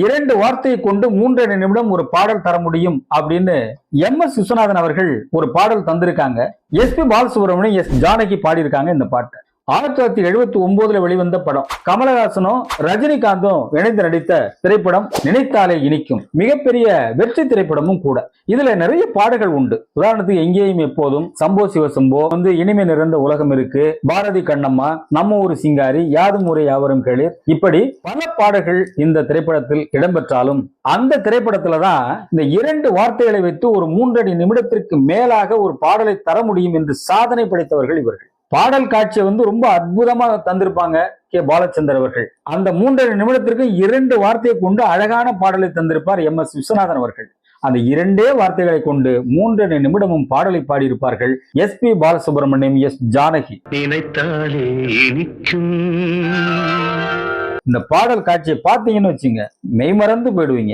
இரண்டு வார்த்தையை கொண்டு மூன்றரை நிமிடம் ஒரு பாடல் தர முடியும் அப்படின்னு எம் எஸ் விஸ்வநாதன் அவர்கள் ஒரு பாடல் தந்திருக்காங்க. S P Balasubrahmanyam S Janaki பாடியிருக்காங்க இந்த பாட்டை. ஆயிரத்தி தொள்ளாயிரத்தி எழுபத்தி ஒன்பதுல வெளிவந்த படம் கமலஹாசனும் ரஜினிகாந்தும் இணைந்து நடித்த திரைப்படம் நினைத்தாலே இனிக்கும். மிகப்பெரிய வெற்றி திரைப்படமும் கூட. இதுல நிறைய பாடல்கள் உண்டு. உதாரணத்துக்கு எங்கேயும் எப்போதும் சம்போ சிவசம்போ வந்து இனிமை நிறைந்த உலகம் இருக்கு. பாரதி கண்ணம்மா நம்ம ஊர் சிங்காரி யாதும் ஊரை யாவரும் கேளீர். இப்படி பல பாடல்கள் இந்த திரைப்படத்தில் இடம்பெற்றாலும் அந்த திரைப்படத்துல தான் இந்த இரண்டு வார்த்தைகளை வைத்து ஒரு மூன்றடி நிமிடத்திற்கு மேலாக ஒரு பாடலை தர முடியும் என்று சாதனை படைத்தவர்கள் இவர்கள். பாடல் காட்சியை வந்து ரொம்ப அற்புதமா தந்திருப்பாங்க கே. பாலச்சந்தர் அவர்கள். அந்த மூன்றரை நிமிடத்திற்கு இரண்டு வார்த்தையை கொண்டு அழகான பாடலை தந்திருப்பார் எம். எஸ். விஸ்வநாதன் அவர்கள். அந்த இரண்டே வார்த்தைகளை கொண்டு மூன்றரை நிமிடமும் பாடலை பாடியிருப்பார்கள் S. P. Balasubrahmanyam S. Janaki. நினைத்தாலே இந்த பாடல் காட்சியை பார்த்தீங்கன்னு வச்சுங்க மெய்மறந்து போயிடுவீங்க.